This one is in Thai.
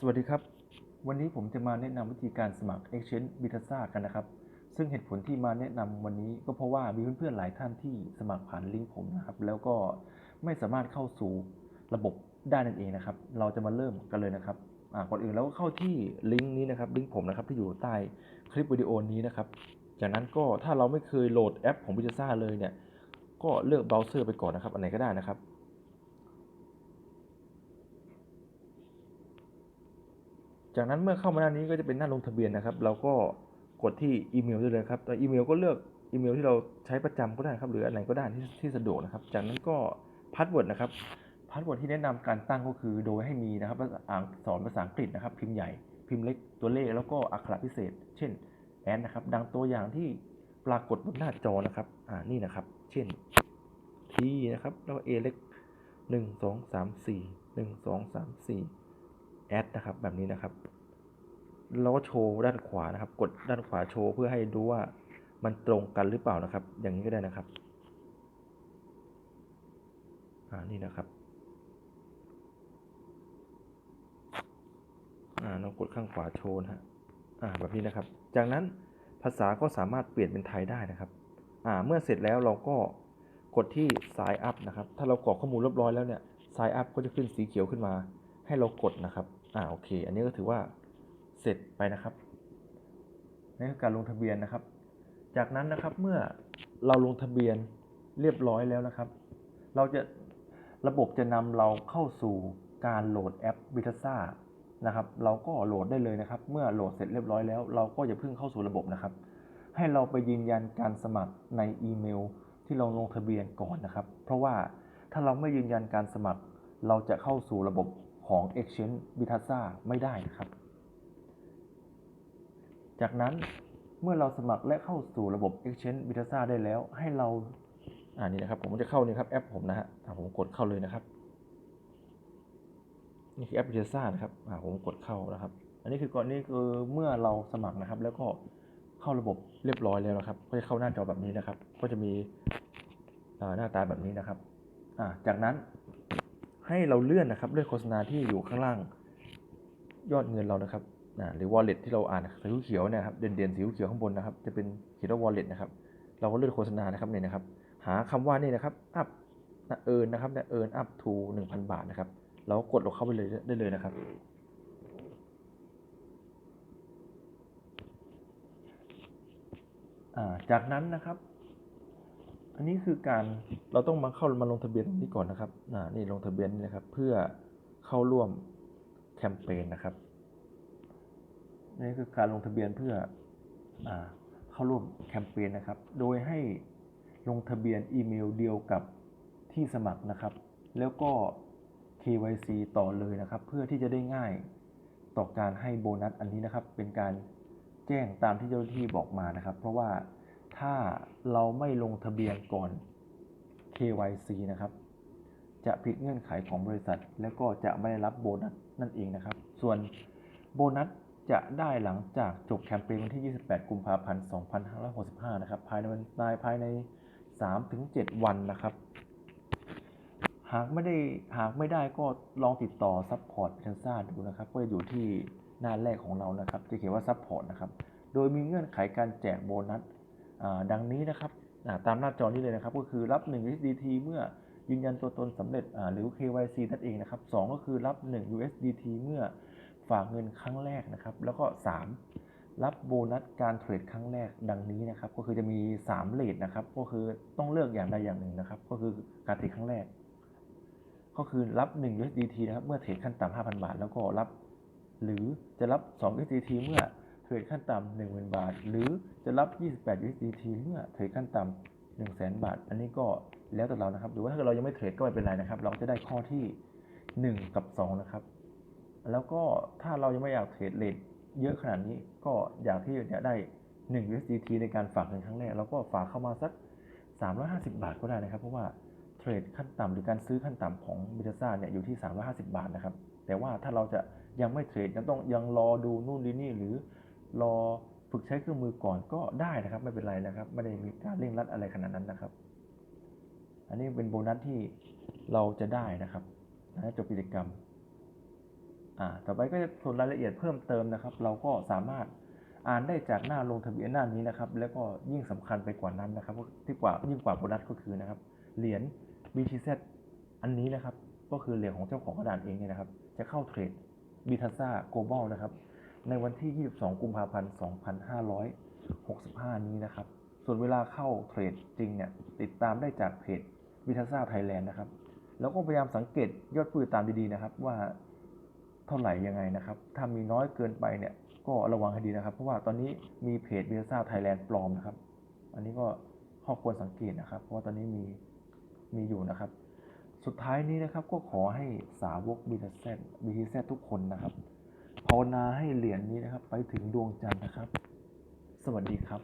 สวัสดีครับ วันนี้ผมจะมาแนะนำวิธีการสมัคร Exchange b i t a s a กันนะครับ ซึ่งเหตุผลที่มาแนะนำวันนี้ก็เพราะว่ามีเพื่อนๆหลายท่านที่สมัครผ่านลิงก์ผมนะครับ แล้วก็ไม่สามารถเข้าสู่ระบบได้นั่นเองนะครับ เราจะมาเริ่มกันเลยนะครับก่อนอื่นเราก็เข้าที่ลิงก์นี้นะครับลิงก์ผมนะครับที่อยู่ใต้คลิปวิดีโอนี้นะครับ จากนั้นก็ถ้าเราไม่เคยโหลดแอปของ b i t a s a เลยเนี่ย ก็เลือกเบราว์เซอร์ไปก่อนนะครับ อันไหนก็ได้นะครับ จากนั้นเมื่อเข้ามาหน้านี้ก็จะเป็นหน้าลงทะเบียนนะครับ เราก็กดที่อีเมลได้เลยครับแต่อีเมลก็เลือกอีเมลที่เราใช้ประจำก็ได้ครับ หรืออันไหนก็ได้ที่ที่สะดวกนะครับ จากนั้นก็พาสเวิร์ดนะครับพาสเวิร์ดที่แนะนำการตั้งก็คือโดยให้มีนะครับภาษาอังสอนภาษาอังกฤษนะครับ พิมพ์ใหญ่ พิมพ์เล็กตัวเลขแล้วก็อักขระพิเศษ เช่นแอนนะครับ ดังตัวอย่างที่ปรากฏบนหน้าจอนะครับ อ่านี่นะครับ เช่นทีนะครับแล้วก็ A เล็กหนึ่งสองสามสี่หนึ่งสองสามสี่ แอดนะครับแบบนี้นะครับเราก็โชว์ด้านขวานะครับ กดด้านขวาโชว์เพื่อให้ดูว่ามันตรงกันหรือเปล่านะครับ อย่างนี้ก็ได้นะครับอ่านี่นะครับอ่าเรากดข้างขวาโชว์นะฮะอ่าแบบนี้นะครับ จากนั้นภาษาก็สามารถเปลี่ยนเป็นไทยได้นะครับอ่าเมื่อเสร็จแล้วเราก็กดที่ sign up นะครับ ถ้าเรากรอกข้อมูลเรียบร้อยแล้วเนี่ย sign up ก็จะขึ้นสีเขียวขึ้นมา ให้เรากดนะครับ อ่าโอเค อันนี้ก็ถือว่าเสร็จไปนะครับนี่คือการลงทะเบียนนะครับ จากนั้นนะครับเมื่อเราลงทะเบียนเรียบร้อยแล้วนะครับ เราจะระบบจะนำเราเข้าสู่การโหลดแอป b i t a s a นะครับ เราก็โหลดได้เลยนะครับ เมื่อโหลดเสร็จเรียบร้อยแล้ว เราก็อย่าเพิ่งเข้าสู่ระบบนะครับ ให้เราไปยืนยันการสมัครในอีเมล ที่เราลงทะเบียนก่อนนะครับ เพราะว่าถ้าเราไม่ยืนยันการสมัคร เราจะเข้าสู่ระบบ ของ Exchange b i t a s a ไม่ได้นะครับ จากนั้นเมื่อเราสมัครและเข้าสู่ระบบ Exchange b i t a s a ได้แล้ว ให้เราอ่านี่นะครับ ผมจะเข้านี่ครับแอปผมนะฮะผมกดเข้าเลยนะครับ นี่คือแอป b i t a s a นะครับผมกดเข้านะครับ อันนี้คือก่อนนี้คือเมื่อเราสมัครนะครับ แล้วก็เข้าระบบเรียบร้อยแล้วนะครับ ก็จะเข้าหน้าจอแบบนี้นะครับ ก็จะมีหน้าตาแบบนี้นะครับจากนั้น ให้เราเลื่อนนะครับเลื่อนโฆษณาที่อยู่ข้างล่างยอดเงินเรานะครับอ่าหรือ wallet ที่เราอ่านสีเขียวเนะครับเด่นๆสีเขียวข้างบนนะครับ จะเป็นเขียนว่า wallet นะครับ เราก็เลื่อนโฆษณานะครับเนี่ยนะครับ หาคำว่านี่นะครับ up นะเอินนะครับนะเอิน up to 1,000 บาทนะครับ เราก็กดลงเข้าไปเลยได้เลยนะครับจากนั้นนะครับ อันนี้คือการเราต้องมาเข้ามาลงทะเบียนตรงนี้ก่อนนะครับอ่านี่ลงทะเบียนนี่นะครับ เพื่อเข้าร่วมแคมเปญนะครับนี่คือการลงทะเบียนเพื่ออเข้าร่วมแคมเปญนะครับ โดยให้ลงทะเบียนอีเมลเดียวกับที่สมัครนะครับ แล้วก็ KYC ต่อเลยนะครับ เพื่อที่จะได้ง่ายต่อการให้โบนัสอันนี้นะครับ เป็นการแจ้งตามที่เจ้าหน้าที่บอกมานะครับ เพราะว่า ถ้าเราไม่ลงทะเบียนก่อน KYC นะครับ จะผิดเงื่อนไขของบริษัท แล้วก็จะไม่ได้รับโบนัสนั่นเองนะครับ ส่วนโบนัสจะได้หลังจากจบแคมเปญวันที่ 28 กุมภาพันธ์ 2565 นะครับ ภายในวันภายใน 3-7 วันนะครับ หากไม่ได้หากไม่ได้ก็ลองติดต่อซัพพอร์ตเทนซ่าดูนะครับ ก็จะอยู่ที่หน้าแรกของเรานะครับ จะเขียนว่าซัพพอร์ตนะครับ โดยมีเงื่อนไขการแจกโบนัส ดังนี้นะครับตามหน้าจอนี้เลยนะครับ ก็คือรับ 1 USDT เมื่อยืนยันตัวตนสำเร็จหรือ KYC นั่นเองนะครับ2ก็คือรับ 1 USDT เมื่อฝากเงินครั้งแรกนะครับ แล้วก็ 3 รับโบนัสการเทรดครั้งแรกดังนี้นะครับ ก็คือจะมี3เลทนะครับ ก็คือต้องเลือกอย่างใดอย่างหนึ่งนะครับ ก็คือการเทรดครั้งแรก ก็คือรับ 1 USDT นะครับ เมื่อเทรดขั้นต่ำ5,000 บาท แล้วก็รับ หรือจะรับ 2 USDT เมื่อ เทรดขั้นต่ำ10,000 บาท หรือจะรับ 28 USDT เมื่อเทรดขั้นต่ำ100,000 บาท อันนี้ก็แล้วแต่เรานะครับ หรือว่าถ้าเรายังไม่เทรดก็ไม่เป็นไรนะครับ เราจะได้ข้อที่ 1 กับ 2 นะครับ แล้วก็ถ้าเรายังไม่อยากเทรดเลทเยอะขนาดนี้ ก็อยากที่จะได้ 1 USDT ในการฝากเงินครั้งแรกเราก็ฝากเข้ามาสัก 350 บาทก็ได้นะครับ เพราะว่าเทรดขั้นต่ำหรือการซื้อขั้นต่ำของบิตซ่าเนี่ยอยู่ที่ 350 บาทนะครับ แต่ว่าถ้าเราจะยังไม่เทรดยังต้องยังรอดูนู่นดีนี่หรือ รอฝึกใช้เครื่องมือก่อนก็ได้นะครับ ไม่เป็นไรนะครับ ไม่ได้มีการเร่งรัดอะไรขนาดนั้นนะครับ อันนี้เป็นโบนัสที่เราจะได้นะครับจากจบกิจกรรมอ่าต่อไปก็จะส่วนรายละเอียดเพิ่มเติมนะครับ เราก็สามารถอ่านได้จากหน้าลงทะเบียนหน้านี้นะครับ แล้วก็ยิ่งสำคัญไปกว่านั้นนะครับที่กว่ายิ่งกว่าโบนัสก็คือนะครับ เหรียญ BTZ อันนี้นะครับ ก็คือเหรียญของเจ้าของกระดานเองเนี่ยนะครับ จะเข้าเทรดบิทัซ่าโกลบอลนะครับ ในวันที่ 22 กุมภาพันธ์ 2565 นี้นะครับ ส่วนเวลาเข้าเทรดจริงเนี่ยติดตามได้จากเพจวิทัซ่าไทยแลนด์นะครับ แล้วก็พยายามสังเกตยอดผู้ติดตามดีๆนะครับ ว่าเท่าไหร่ยังไงนะครับ ถ้ามีน้อยเกินไปเนี่ยก็ระวังให้ดีนะครับ เพราะว่าตอนนี้มีเพจวิทัซ่าไทยแลนด์ปลอมนะครับ อันนี้ก็ข้อควรสังเกตนะครับ เพราะว่าตอนนี้มีมีอยู่นะครับ สุดท้ายนี้นะครับก็ขอให้สาวกบีทีเซบีทีเซทุกคนนะครับ ภาวนาให้เหรียญนี้นะครับ ไปถึงดวงจันทร์นะครับ สวัสดีครับ